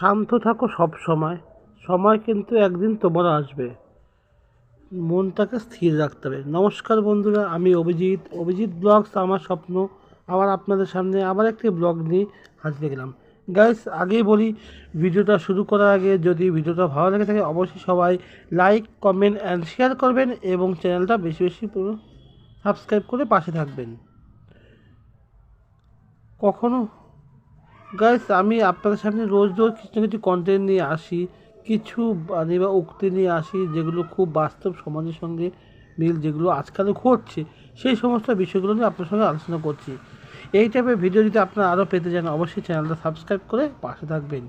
শান্ত থাকো সব সময়। সময় কিন্তু একদিন তোমার আসবে। মনটাকে স্থির রাখতে হবে। নমস্কার বন্ধুরা, আমি অভিজিৎ। অভিজিৎ ব্লগস, আমার স্বপ্ন। আবার আপনাদের সামনে আবার একটি ব্লগ নিয়ে হাজির গেলাম গাইস, আগেই বলি, ভিডিওটা শুরু করার আগে যদি ভিডিওটা ভালো লেগে থাকে, অবশ্যই সবাই লাইক, কমেন্ট অ্যান্ড শেয়ার করবেন এবং চ্যানেলটা বেশি বেশি সাবস্ক্রাইব করে পাশে থাকবেন। কখনো গাইস আমি আপনাদের সামনে রোজ রোজ কিছু না কিছু কন্টেন্ট নিয়ে আসি, কিছু বাণী বা উক্তি নিয়ে আসি, যেগুলো খুব বাস্তব সমাজের সঙ্গে মিল, যেগুলো আজকাল ঘটছে। সেই সমস্ত বিষয়গুলো নিয়ে আপনার সঙ্গে আলোচনা করছি। এই টাইপের ভিডিও যদি আপনারা আরও পেতে চান, অবশ্যই চ্যানেলটা সাবস্ক্রাইব করে পাশে থাকবেন।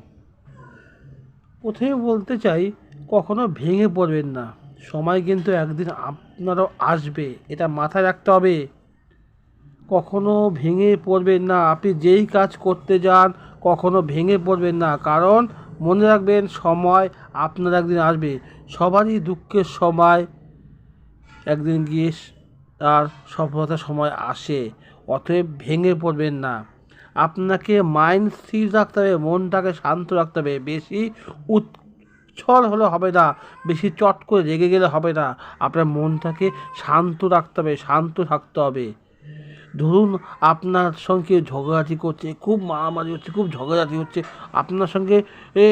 প্রথমে বলতে চাই, কখনো ভেঙে পড়বেন না। সময় কিন্তু একদিন আপনারও আসবে, এটা মাথায় রাখতে হবে। কখনো ভেঙে পড়বেন না। আপনি যেই কাজ করতে যান, কখনো ভেঙে পড়বেন না। কারণ মনে রাখবেন, সময় আপনার একদিন আসবে। সবারই দুঃখের সময় একদিন গিয়ে তার সফলতার সময় আসে। অতএব ভেঙে পড়বেন না। আপনাকে মাইন্ড স্থির রাখতে হবে, মনটাকে শান্ত রাখতে হবে। বেশি উচ্ছল হলে হবে না, বেশি চট করে রেগে গেলে হবে না। আপনার মনটাকে শান্ত রাখতে হবে, শান্ত থাকতে হবে। ধরুন আপনার সঙ্গে ঝগড়াঝাটি করছে, খুব মারামারি হচ্ছে, খুব ঝগড়াঝাটি হচ্ছে, আপনার সঙ্গে, এ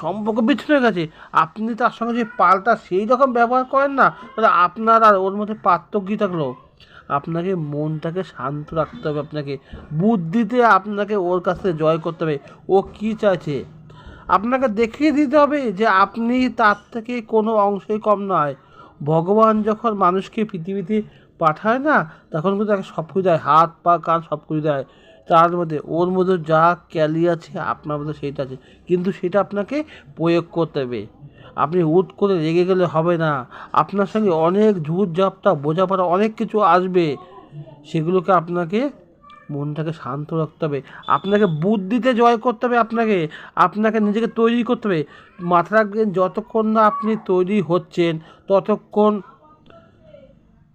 সম্পর্ক বিচ্ছিন্ন হয়ে গেছে, আপনি তার সঙ্গে যে পাল্টা সেই রকম ব্যবহার করেন না, তাহলে আপনার আর ওর মধ্যে পার্থক্য থাকল? আপনাকে মনটাকে শান্ত রাখতে হবে আপনাকে, বুদ্ধিতে আপনাকে ওর কাছে জয় করতে হবে, ও কী চাইছে? আপনাকে দেখিয়ে দিতে হবে যে আপনি তার থেকে কোনো অংশই কম নয়, ভগবান যখন মানুষকে পৃথিবীতে পাঠায় না, তখন কিন্তু তাকে সব কিছু দেয়, হাত, পা, কান সব কিছু দেয়। তার মধ্যে, ওর মধ্যে যা ক্যালি আছে, আপনার মধ্যে সেইটা আছে। কিন্তু সেটা আপনাকে প্রয়োগ করতে হবে। আপনি হুট করে রেগে গেলে হবে না। আপনার সঙ্গে অনেক ঝুট ঝাপটা বোঝাপড়া, অনেক কিছু আসবে। সেগুলোকে আপনাকে মনটাকে শান্ত রাখতে হবে। আপনাকে বুদ্ধিতে জয় করতে হবে আপনাকে। আপনাকে নিজেকে তৈরি করতে হবে। মাথা রাখবেন, যতক্ষণ না আপনি তৈরি হচ্ছেন, ততক্ষণ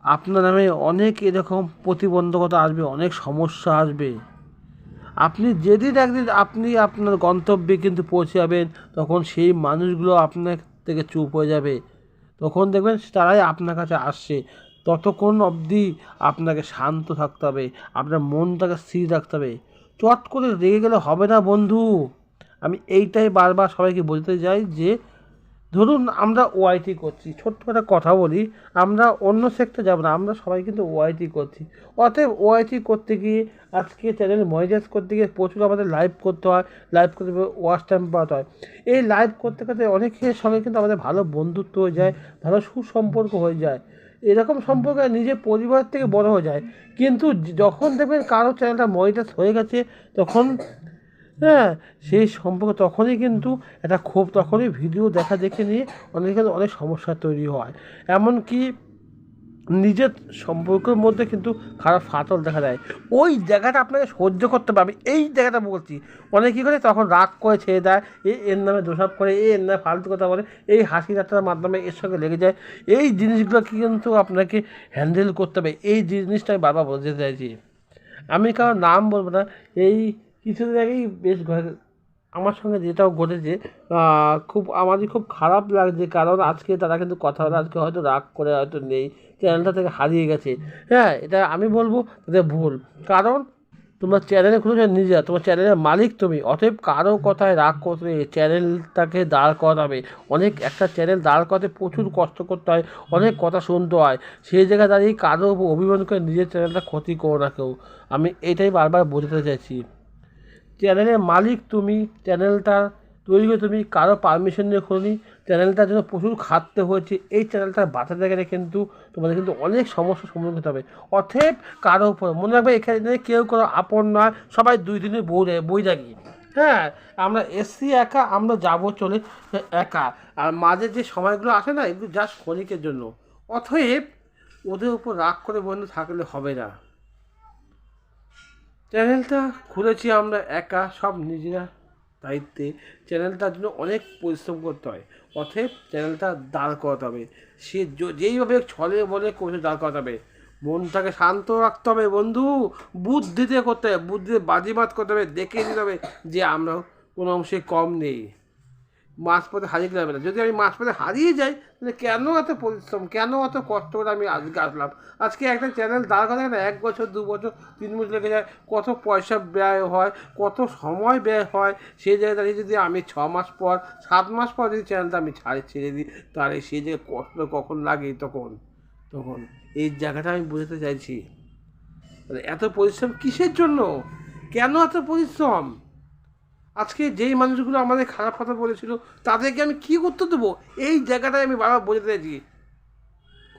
আপনার নামে অনেক এরকম প্রতিবন্ধকতা আসবে, অনেক সমস্যা আসবে। আপনি যেদিন একদিন আপনি আপনার গন্তব্যে কিন্তু পৌঁছে যাবেন, তখন সেই মানুষগুলো আপনার থেকে চুপ হয়ে যাবে। তখন দেখবেন তারাই আপনার কাছে আসছে। ততক্ষণ অবধি আপনাকে শান্ত থাকতে হবে, আপনার মনটাকে স্থির রাখতে হবে। চট করে রেগে গেলে হবে না বন্ধু। আমি এইটাই বারবার সবাইকে বলতে চাই যে ধরুন আমরা ওআইটি করছি, ছোট্ট একটা কথা বলি, আমরা অন্য সেক্টর যাব না, আমরা সবাই কিন্তু ওআইটি করছি। অতএব ওআইটি করতে গিয়ে আজকে চ্যানেল মনিটাইজ করতে গিয়ে প্রচুর আমাদের লাইভ করতে হয় লাইভ করতে ওয়াচ টাইম পাওয়াতে হয় এই লাইভ করতে করতে অনেকের সঙ্গে কিন্তু আমাদের ভালো বন্ধুত্ব হয়ে যায়, ভালো সুসম্পর্ক হয়ে যায়। এরকম সম্পর্ক নিজের পরিবার থেকে বড় হয়ে যায়। কিন্তু যখন দেখবেন কারও চ্যানেলটা মনিটাইজ হয়ে গেছে, তখন হ্যাঁ সেই সম্পর্ক তখনই কিন্তু একটা ক্ষোভ, তখনই ভিডিও দেখা, দেখে নিয়ে অনেকের অনেক সমস্যা তৈরি হয়। এমনকি নিজের সম্পর্কের মধ্যে কিন্তু খারাপ ফাটল দেখা দেয়। ওই জায়গাটা আপনাকে সহ্য করতে পারবে এই জায়গাটা বলছি। অনেকে কী করে? তখন রাগ করে ছেড়ে দেয়। এ, এর নামে দোষাপ করে, এ, এর নামে ফালতু কথা বলে। এই হাসি ঠাট্টার মাধ্যমে এর সঙ্গে লেগে যায়। এই জিনিসগুলো কিন্তু আপনাকে হ্যান্ডেল করতে হবে। এই জিনিসটাই বাবা বলতে চাইছি। আমি কারও নাম বলব না। এই কিছুদিন আগেই বেশ আমার সঙ্গে যেটাও ঘটেছে খুব আমাদের খুব খারাপ লাগছে। কারণ আজকে তারা কিন্তু কথা বলে, আজকে হয়তো রাগ করে হয়তো নেই চ্যানেলটা থেকে হারিয়ে গেছে। হ্যাঁ এটা আমি বলব তাদের ভুল। কারণ তোমরা চ্যানেলে খুলেছো নিজেরা, তোমার চ্যানেলের মালিক তুমি। অতএব কারও কথায় রাগ করতে চ্যানেলটাকে দাঁড় করাবে। অনেক, একটা চ্যানেল দাঁড় করাতে প্রচুর কষ্ট করতে হয়, অনেক কথা শুনতে হয়। সেই জায়গায় দাঁড়িয়ে কারও অভিমান করে নিজের চ্যানেলটা ক্ষতি করো না কেউ। আমি এটাই বারবার বোঝাতে চাইছি। চ্যানেলের মালিক তুমি, চ্যানেলটা তৈরি করে তুমি, কারও পারমিশন নিয়ে খোলনি চ্যানেলটার জন্য প্রচুর খাটতে হয়েছে, এই চ্যানেলটা বাঁচাতে গেলে কিন্তু তোমাদের কিন্তু অনেক সমস্যার সম্মুখীন হতে হবে। অথেব কারও উপর মনে রাখবে এখানে কেউ কোনো আপন নয়, সবাই দুই দিনের বই বই রাখি হ্যাঁ আমরা এসছি একা, আমরা যাব চলে একা। আর মাঝে যে সময়গুলো আসে না, এগুলো জাস্ট ক্ষণিকের জন্য। অথব ওদের উপর রাগ করে বন্ধু থাকলে হবে না। চ্যানেলটা খুলেছি আমরা একা, সব নিজেরা। দায়িত্বে চ্যানেলটার জন্য অনেক পরিশ্রম করতে হয়। অতএব চ্যানেলটা দাঁড় করাতে হবে। সে যেইভাবে ছলে বলে করে দাঁড় করাতে হবে। মনটাকে শান্ত রাখতে হবে বন্ধু। বুদ্ধিতে করতে হবে। বুদ্ধিতে বাজিমাত করতে হবে। দেখে দিতে হবে যে আমরা কোনো অংশে কম নেই। মাঝপথে হারিয়ে গেলাম না। যদি আমি মাঝপথে হারিয়ে যাই, তাহলে কেন এত পরিশ্রম, কেন এত কষ্ট করে আমি আজকে আসলাম? আজকে একটা চ্যানেল দাঁড় করা না, এক বছর, দু বছর, তিন বছর লেগে যায়, কত পয়সা ব্যয় হয়, কত সময় ব্যয় হয় সেই জায়গায় দাঁড়িয়ে যদি আমি ছ মাস পর, সাত মাস পর যদি চ্যানেলটা আমি ছাড়ে, ছেড়ে দিই, তাহলে সেই জায়গায় কষ্ট কখন লাগে তখন তখন এই জায়গাটা আমি বোঝাতে চাইছি। এত পরিশ্রম কিসের জন্য? কেন এত পরিশ্রম? আজকে যেই মানুষগুলো আমাদের খারাপ কথা বলেছিল, তাদেরকে আমি কী করতে দেবো? এই জায়গাটায় আমি বারবার বোঝাতে চাইছি।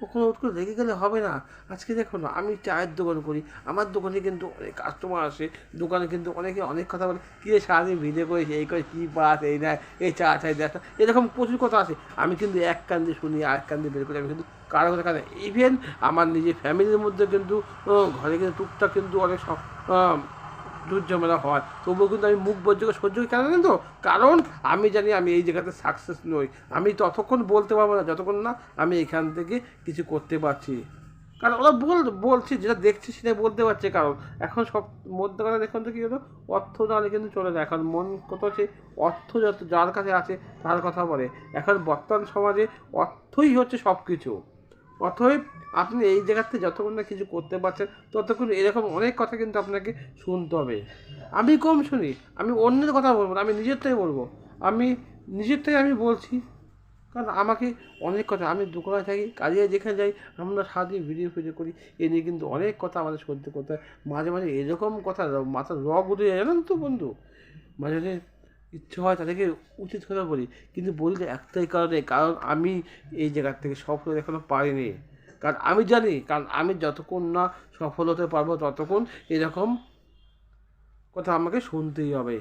কখনো উঠ করে রেগে গেলে হবে না। আজকে দেখো না, আমি চায়ের দোকান করি। আমার দোকানে কিন্তু অনেক কাস্টমার আসে। দোকানে কিন্তু অনেকে অনেক কথা বলে, কী রে সারাদিন ভিডিও করে এই করে কী পাস এই নেয় এই চা, চাই, দেখা। এরকম প্রচুর কথা আছে। আমি কিন্তু এক কান দিয়ে শুনি আর এক কান দিয়ে বের করি। আমি কিন্তু কারও কথা কানে। ইভেন আমার নিজের ফ্যামিলির মধ্যে কিন্তু ঘরে কিন্তু টুকটাক কিন্তু অনেক আহ, দুর্ঝামেলা হয় তবুও কিন্তু আমি মুখ বজ্র করে সহ্য করি। কেন তো? কারণ আমি জানি আমি এই জায়গাতে সাকসেস নই। আমি ততক্ষণ বলতে পারব না যতক্ষণ না আমি এখান থেকে কিছু করতে পারছি। কারণ ওরা বল বলছি যেটা দেখছি সেটা বলতে পারছে। কারণ এখন সব মধ্যে কথা দেখুন তো কী হলো অর্থ নাহলে কিন্তু চলে না এখন মন কত হচ্ছে অর্থ যত যার কাছে আছে তার কথা বলে। এখন বর্তমান সমাজে অর্থই হচ্ছে সব কিছু অতএব আপনি এই জায়গাতে যতক্ষণ না কিছু করতে পারছেন, ততক্ষণ এরকম অনেক কথা কিন্তু আপনাকে শুনতে হবে। আমি কম শুনি, আমি অন্যের কথা বলব না, আমি নিজের থেকে বলব। আমি নিজের থেকে আমি বলছি, কারণ আমাকে অনেক কথা, আমি দোকানে থাকি, কাজে যেখানে যাই, আমরা সারাদিন ভিডিও ফিডিও করি, এ নিয়ে কিন্তু অনেক কথা আমাদের সহ্য করতে হয়। মাঝে মাঝে এরকম কথা মাথার রগ উঠে যায়, জানেন তো বন্ধু? মাঝে মাঝে ইচ্ছে হয় তাদেরকে উচিত কথা বলি। কিন্তু বলি না একটাই কারণে, কারণ আমি এই জায়গার থেকে সফল এখনও পারিনি। কারণ আমি জানি, কারণ আমি যতক্ষণ না সফল হতে পারব ততক্ষণ এরকম কথা আমাকে শুনতেই হবে।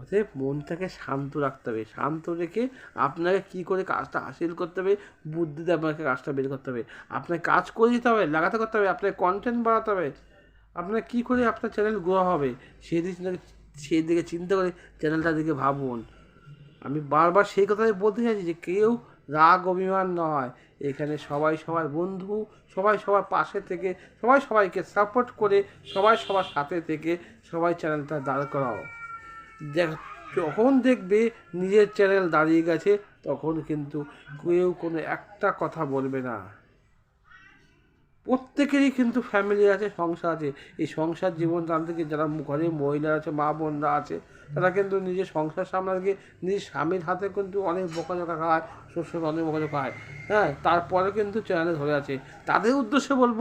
অতএব মনটাকে শান্ত রাখতে হবে। শান্ত রেখে আপনাকে কী করে কাজটা হাসিল করতে হবে, বুদ্ধিতে আপনাকে কাজটা বের করতে হবে। আপনাকে কাজ করে দিতে হবে, লাগাতে করতে হবে আপনাকে কন্টেন্ট বাড়াতে হবে। আপনার কী করে আপনার চ্যানেল গ্রো হবে, সেই সেই দিকে চিন্তা করে চ্যানেলটার দিকে ভাবুন। আমি বারবার সেই কথাই বলতে চাইছি যে কেউ রাগ অভিমান নয়। এখানে সবাই সবার বন্ধু, সবাই সবার পাশে থেকে, সবাই সবাইকে সাপোর্ট করে, সবাই সবার সাথে থেকে সবাই চ্যানেলটা দাঁড় করাও। দেখ, যখন দেখবে নিজের চ্যানেল দাঁড়িয়ে গেছে, তখন কিন্তু কেউ কোনো একটা কথা বলবে না। প্রত্যেকেরই কিন্তু ফ্যামিলি আছে, সংসার আছে। এই সংসার জীবন তান্ত্রিক যারা ঘরে মহিলা আছে, মা বোনরা আছে, তারা কিন্তু নিজের সংসার সামলাতে নিজের স্বামীর হাতে কিন্তু অনেক বোকাজোকা খায় শ্বশুর অনেক বোকাজোকা খায়। হ্যাঁ তারপরে কিন্তু চ্যানেলে ধরে আছে। তাদের উদ্দেশ্যে বলব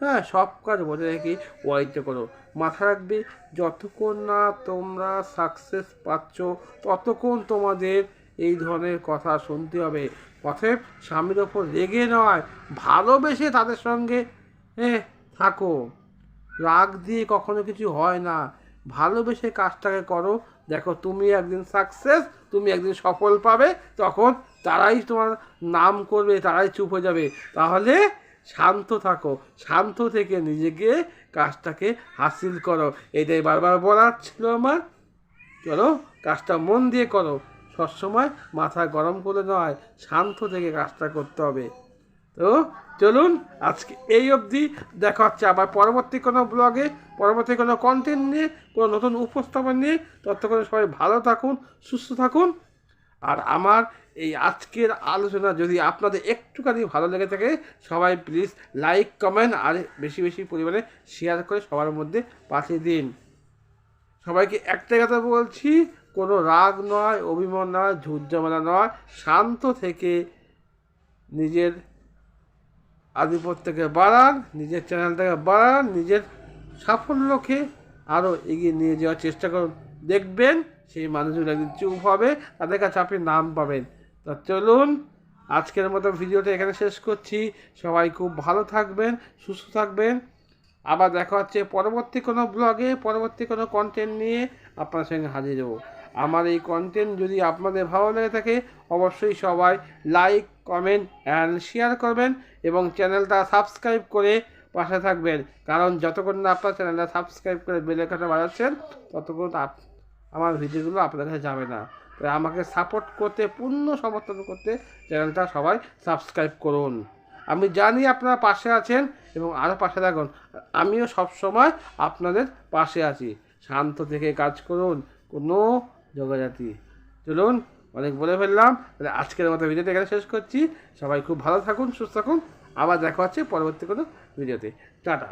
হ্যাঁ সব কাজ বজায় রেখে ওয়াইতে করো। মাথা রাখবে, যতক্ষণ না তোমরা সাকসেস পাচ্ছ, ততক্ষণ তোমাদের এই ধরনের কথা শুনতে হবে। অতএব স্বামীর ওপর রেগে নয়, ভালোবেসে তাদের সঙ্গে থাকো। রাগ দিয়ে কখনো কিছু হয় না। ভালোবেসে কাজটাকে করো। দেখো, তুমি একদিন সাকসেস তুমি একদিন সফল পাবে, তখন তারাই তোমার নাম করবে, তারাই চুপ হয়ে যাবে। তাহলে শান্ত থাকো, শান্ত থেকে নিজেকে, কাজটাকে হাসিল করো। এটাই বারবার বলার ছিল আমার। চলো, কাজটা মন দিয়ে করো। সবসময় মাথা গরম করে নয়, শান্ত থেকে কাজটা করতে হবে। তো চলুন আজকে এই অবধি দেখা হচ্ছে আবার পরবর্তী কোনো ব্লগে, পরবর্তী কোনো কন্টেন্ট নিয়ে, কোনো নতুন উপস্থাপন নিয়ে। ততক্ষণে সবাই ভালো থাকুন, সুস্থ থাকুন। আর আমার এই আজকের আলোচনা যদি আপনাদের একটুখানি ভালো লেগে থাকে, সবাই প্লিজ লাইক কমেন্ট আর বেশি বেশি পরিমাণে শেয়ার করে সবার মধ্যে পাঠিয়ে দিন। সবাইকে একটাই কথা বলছি কোনো রাগ নয়, অভিমান নয় ঝুটঝামেলা নয়। শান্ত থেকে নিজের আধিপত্যকে বাড়ান, নিজের চ্যানেলটাকে বাড়ান, নিজের সাফল্যকে আরও এগিয়ে নিয়ে যাওয়ার চেষ্টা করুন। দেখবেন সেই মানুষগুলো একদিন চুপ হবে, তাদের কাছে আপনি নাম পাবেন। তা চলুন, আজকের মতো ভিডিওটা এখানে শেষ করছি। সবাই খুব ভালো থাকবেন, সুস্থ থাকবেন। আবার দেখা হচ্ছে পরবর্তী কোনো ব্লগে পরবর্তী কোনো কন্টেন্ট নিয়ে আপনার সঙ্গে হাজির হব। আমার এই কন্টেন্ট যদি আপনাদের ভালো লেগে থাকে, অবশ্যই সবাই লাইক কমেন্ট অ্যান্ড শেয়ার করবেন এবং চ্যানেলটা সাবস্ক্রাইব করে পাশে থাকবেন। কারণ যতক্ষণ না আপনার চ্যানেলটা সাবস্ক্রাইব করে বেলেখাটা বাজাচ্ছেন, ততক্ষণ আমার ভিডিওগুলো আপনাদের কাছে যাবে না। তাই আমাকে সাপোর্ট করতে, পূর্ণ সমর্থন করতে চ্যানেলটা সবাই সাবস্ক্রাইব করুন। আমি জানি আপনারা পাশে আছেন এবং আরও পাশে থাকুন। আমিও সবসময় আপনাদের পাশে আছি। শান্ত থেকে কাজ করুন। কোনো জগজাতি। চলুন, অনেক বলে ফেললাম। তাহলে আজকের মতো ভিডিওটা এখানে শেষ করছি। সবাই খুব ভালো থাকুন, সুস্থ থাকুন। আবার দেখা হচ্ছে পরবর্তী কোনো ভিডিওতে। টাটা।